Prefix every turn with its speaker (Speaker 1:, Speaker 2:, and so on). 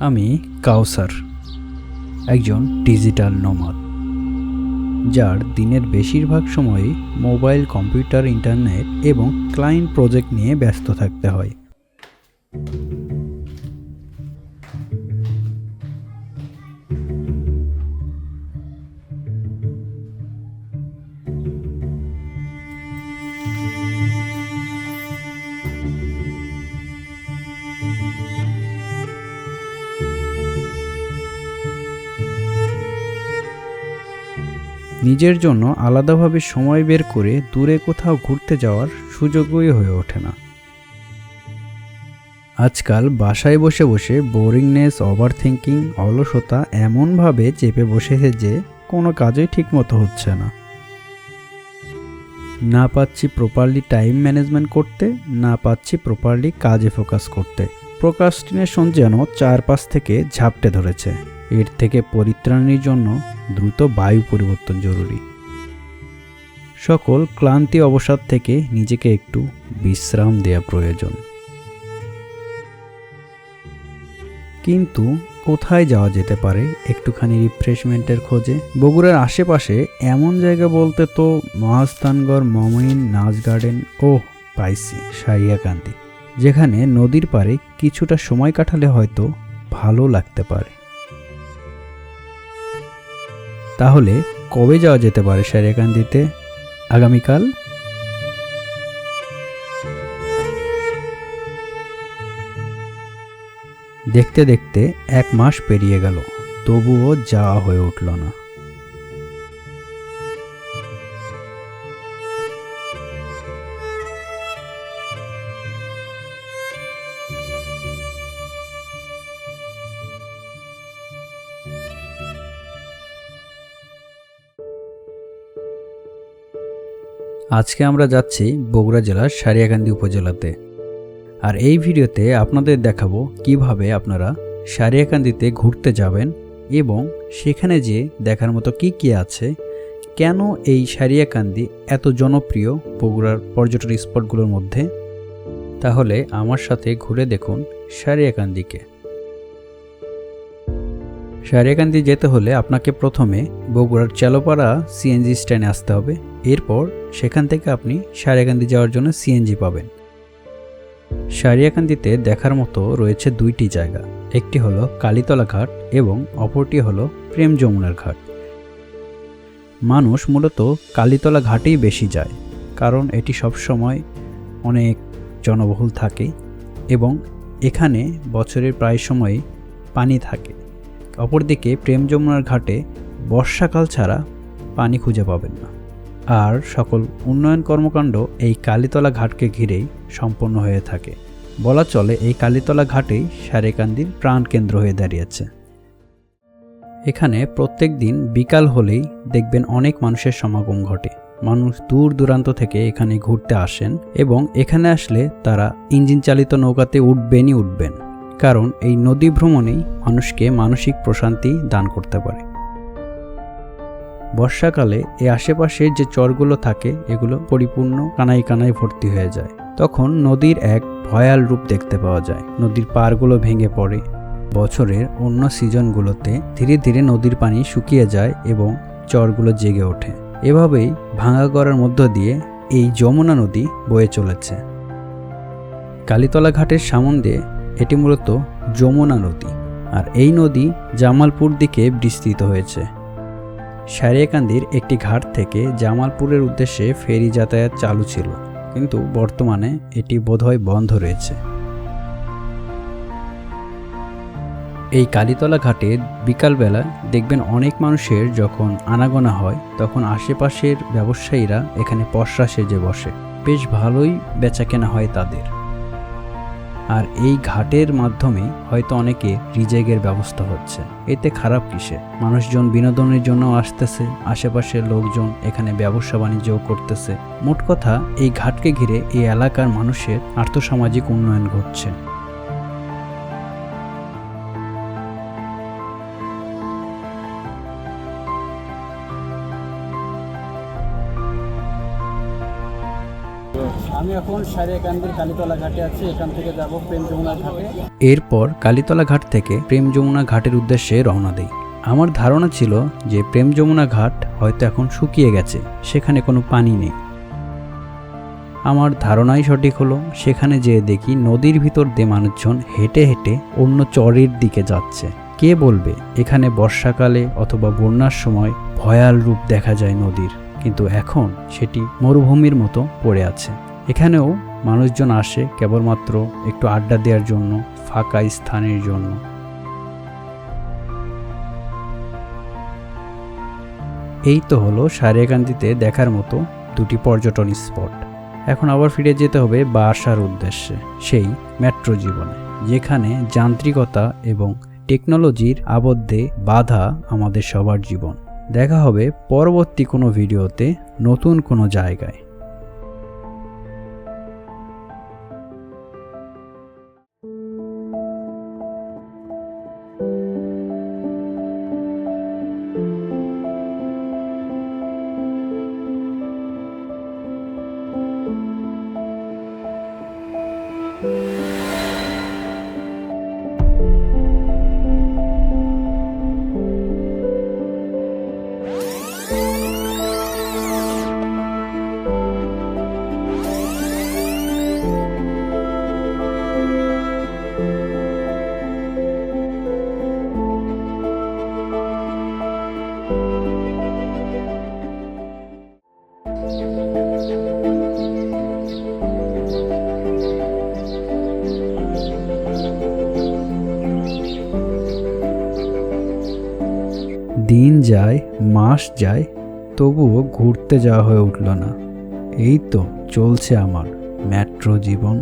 Speaker 1: আমি কাউসার, একজন ডিজিটাল নোমাদ, যার দিনের বেশিরভাগ সময়ই মোবাইল, কম্পিউটার, ইন্টারনেট এবং ক্লায়েন্ট প্রজেক্ট নিয়ে ব্যস্ত থাকতে হয়। নিজের জন্য আলাদাভাবে সময় বের করে দূরে কোথাও ঘুরতে যাওয়ার সুযোগই হয়ে ওঠে না। আজকাল বাসায় বসে বসে বোরিংনেস ওভার থিঙ্কিং অলসতা এমনভাবে চেপে বসেছে যে কোনো কাজই ঠিকমতো হচ্ছে না। না পাচ্ছি প্রপারলি টাইম ম্যানেজমেন্ট করতে, না পাচ্ছি প্রপারলি কাজে ফোকাস করতে। প্রোকাস্টিনেশন যেন চারপাশ থেকে ঝাপটে ধরেছে। এর থেকে পরিত্রাণের জন্য দ্রুত বায়ু পরিবর্তন জরুরি। সকল ক্লান্তি অবসাদ থেকে নিজেকে একটু বিশ্রাম দেওয়া প্রয়োজন। কিন্তু কোথায় যাওয়া যেতে পারে একটুখানি রিফ্রেশমেন্টের খোঁজে? বগুড়ার আশেপাশে এমন জায়গা বলতে তো মহাস্থানগড়, মমিন, নাচ গার্ডেন ও পাইসি সারিয়াকান্দি যেখানে নদীর পাড়ে কিছুটা সময় কাটালে হয়তো ভালো লাগতে পারে। তাহলে কবে যাওয়া যেতে পারে সারিয়াকান্দিতে? আগামীকাল? দেখতে দেখতে এক মাস পেরিয়ে গেল, তবুও যাওয়া হয়ে উঠল না। আজকে আমরা যাচ্ছি বগুড়া জেলার সারিয়াকান্দি উপজেলাতে। আর এই ভিডিওতে আপনাদের দেখাবো কীভাবে আপনারা সারিয়াকান্দিতে ঘুরতে যাবেন এবং সেখানে যে দেখার মতো কি কি আছে, কেন এই সারিয়াকান্দি এত জনপ্রিয় বগুড়ার পর্যটন স্পটগুলোর মধ্যে? তাহলে আমার সাথে ঘুরে দেখুন সারিয়াকান্দিকে। সারিয়াকান্দি যেতে হলে আপনাকে প্রথমে বগুড়ার চালোপাড়া সিএনজি স্ট্যান্ডে আসতে হবে, এরপর সেখান থেকে আপনি সারিয়াকান্দি যাওয়ার জন্য সিএনজি পাবেন। সারিয়াকান্দিতে দেখার মতো রয়েছে দুইটি জায়গা। একটি হলো কালীতলা ঘাট এবং অপরটি হলো প্রেম যমুনার ঘাট। মানুষ মূলত কালীতলা ঘাটেই বেশি যায়, কারণ এটি সবসময় অনেক জনবহুল থাকে এবং এখানে বছরের প্রায় সময়ই পানি থাকে। অপরদিকে প্রেম যমুনার ঘাটে বর্ষাকাল ছাড়া পানি খুঁজে পাবেন না। আর সকল উন্নয়ন কর্মকাণ্ড এই কালীতলা ঘাটকে ঘিরেই সম্পন্ন হয়ে থাকে। বলা চলে, এই কালীতলা ঘাটেই সারেকান্দির প্রাণকেন্দ্র হয়ে দাঁড়িয়েছে। এখানে প্রত্যেক দিন বিকাল হলেই দেখবেন অনেক মানুষের সমাগম ঘটে। মানুষ দূর দূরান্ত থেকে এখানে ঘুরতে আসেন এবং এখানে আসলে তারা ইঞ্জিন চালিত নৌকাতে উঠবেনই উঠবেন। কারণ এই নদী ভ্রমণেই মানুষকে মানসিক প্রশান্তি দান করতে পারে। বর্ষাকালে এ আশেপাশে যে চরগুলো থাকে, এগুলো পরিপূর্ণ কানাই কানায় ভর্তি হয়ে যায়। তখন নদীর এক ভয়াল রূপ দেখতে পাওয়া যায়। নদীর পাড়গুলো ভেঙে পড়ে। বছরের অন্য সিজনগুলোতে ধীরে ধীরে নদীর পানি শুকিয়ে যায় এবং চরগুলো জেগে ওঠে। এভাবেই ভাঙা গড়ার মধ্য দিয়ে এই যমুনা নদী বয়ে চলেছে। কালীতলা ঘাটের সামন দিয়ে এটি মূলত যমুনা নদী। আর এই নদী জামালপুর দিকে বিস্তৃত হয়েছে। সারিয়াকান্দির একটি ঘাট থেকে জামালপুরের উদ্দেশ্যে ফেরি যাতায়াত চালু ছিল, কিন্তু বর্তমানে এটি বোধহয় বন্ধ রয়েছে। এই কালীতলা ঘাটে বিকালবেলা দেখবেন অনেক মানুষের যখন আনাগোনা হয়, তখন আশেপাশের ব্যবসায়ীরা এখানে পশরা সেজে বসে। বেশ ভালোই বেচাকেনা হয় তাদের। আর এই ঘাটের মাধ্যমে হয়তো অনেকে রিজেগের ব্যবস্থা হচ্ছে। এতে খারাপ কিসে? মানুষজন বিনোদনের জন্য আসতেছে, আশেপাশের লোকজন এখানে ব্যবসা বাণিজ্যও করতেছে। মোট কথা, এই ঘাটকে ঘিরে এই এলাকার মানুষের আর্থসামাজিক উন্নয়ন ঘটছে।
Speaker 2: আমি এখন কালীতলা ঘাটে আছি, এখান থেকে যাব প্রেম যমুনা ঘাটে।
Speaker 1: এরপর কালীতলা ঘাট থেকে প্রেম যমুনা ঘাটের উদ্দেশ্যে রওনা দেই। আমার ধারণা ছিল যে প্রেম যমুনা ঘাট হয়তো এখন শুকিয়ে গেছে, সেখানে কোনো পানি নেই। আমার ধারণাই সঠিক হলো, সেখানে যেয়ে দেখি নদীর ভিতর দিয়ে মানুষজন হেঁটে হেঁটে অন্য চরের দিকে যাচ্ছে। কে বলবে, এখানে বর্ষাকালে অথবা বন্যার সময় ভয়াল রূপ দেখা যায় নদীর, কিন্তু এখন সেটি মরুভূমির মতো পড়ে আছে। এখানেও মানুষজন আসে কেবলমাত্র একটু আড্ডা দেওয়ার জন্য, ফাঁকা স্থানের জন্য। এই তো হলো সারিয়াকান্দিতে দেখার মতো দুটি পর্যটন স্পট। এখন আবার ফিরে যেতে হবে বাসার উদ্দেশ্যে, সেই মেট্রো জীবনে, যেখানে যান্ত্রিকতা এবং টেকনোলজির আবদ্ধে বাধা আমাদের সবার জীবন। দেখা হবে পরবর্তী কোনো ভিডিওতে নতুন কোনো জায়গায়। দিন যায়, মাস যায়, তবুও ঘুরতে যাওয়া হয়ে উঠল না। এই তো চলছে আমার মেট্রো জীবন।